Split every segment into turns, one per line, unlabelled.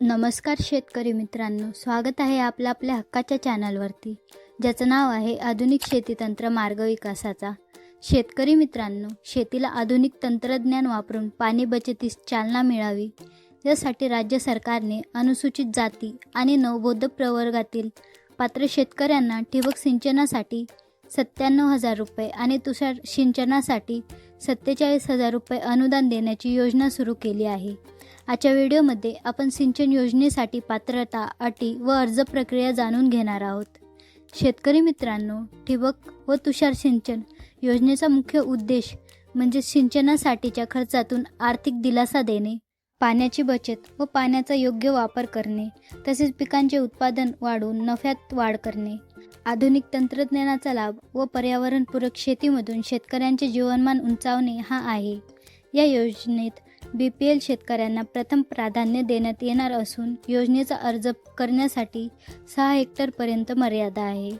नमस्कार शेतकरी मित्रांनो स्वागत आहे आपलं आपल्या हक्काच्या चॅनलवरती ज्याचं नाव आहे आधुनिक शेतीतंत्र मार्ग विकासाचा. शेतकरी मित्रांनो शेतीला आधुनिक तंत्रज्ञान वापरून पाणी बचतीस चालना मिळावी यासाठी राज्य सरकारने अनुसूचित जाती आणि नवबोध प्रवर्गातील पात्र शेतकऱ्यांना ठिबक सिंचनासाठी सत्त्याण्णव हजार रुपये आणि तुषार सिंचनासाठी सत्तेचाळीस हजार रुपये अनुदान देण्याची योजना सुरू केली आहे. आजच्या व्हिडिओमध्ये आपण सिंचन योजनेसाठी पात्रता अटी व अर्ज प्रक्रिया जाणून घेणार आहोत. शेतकरी मित्रांनो ठिबक व तुषार सिंचन योजनेचा मुख्य उद्देश म्हणजे सिंचनासाठीच्या खर्चातून आर्थिक दिलासा देणे पाण्याची बचत व पाण्याचा योग्य वापर करणे तसेच पिकांचे उत्पादन वाढवून नफ्यात वाढ करणे आधुनिक तंत्रज्ञानाचा लाभ व पर्यावरणपूरक शेतीमधून शेतकऱ्यांचे जीवनमान उंचावणे हा आहे. या योजनेत बी पी एल शेतकऱ्यांना प्रथम प्राधान्य देण्यात येणार असून योजनेचा अर्ज करण्यासाठी सहा हेक्टरपर्यंत मर्यादा आहे.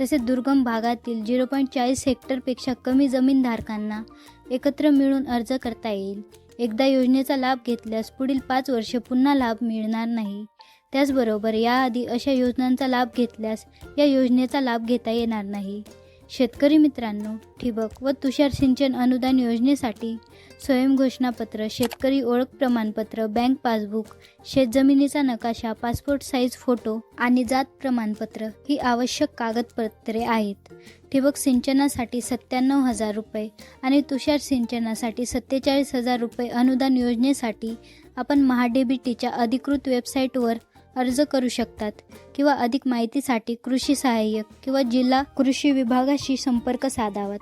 तसेच दुर्गम भागातील झिरो पॉईंट चाळीस हेक्टरपेक्षा कमी जमीनधारकांना एकत्र मिळून अर्ज करता येईल. एकदा योजनेचा लाभ घेतल्यास पुढील पाच वर्षे पुन्हा लाभ मिळणार नाही. त्याचबरोबर याआधी अशा योजनांचा लाभ घेतल्यास या योजनेचा लाभ घेता येणार नाही. शेतकरी मित्रांनो ठिबक व तुषार सिंचन अनुदान योजनेसाठी स्वयंघोषणापत्र शेतकरी ओळख प्रमाणपत्र बँक पासबुक शेतजमिनीचा नकाशा पासपोर्ट साईज फोटो आणि जात प्रमाणपत्र ही आवश्यक कागदपत्रे आहेत. ठिबक सिंचनासाठी सत्त्याण्णव हजार रुपये आणि तुषार सिंचनासाठी सत्तेचाळीस हजार रुपये अनुदान योजनेसाठी आपण महाडेबिटीच्या अधिकृत वेबसाईटवर अर्ज करू शकतात किंवा अधिक माहितीसाठी कृषी सहाय्यक किंवा जिल्हा कृषी विभागाशी संपर्क साधावात.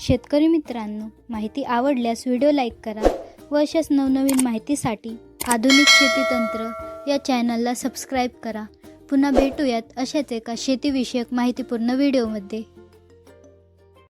शेतकरी मित्रांनो माहिती आवडल्यास व्हिडिओ लाईक करा व अशाच नवनवीन माहितीसाठी आधुनिक शेती तंत्र या चॅनलला सबस्क्राईब करा. पुन्हा भेटूयात अशाच एका शेतीविषयक माहितीपूर्ण व्हिडिओमध्ये.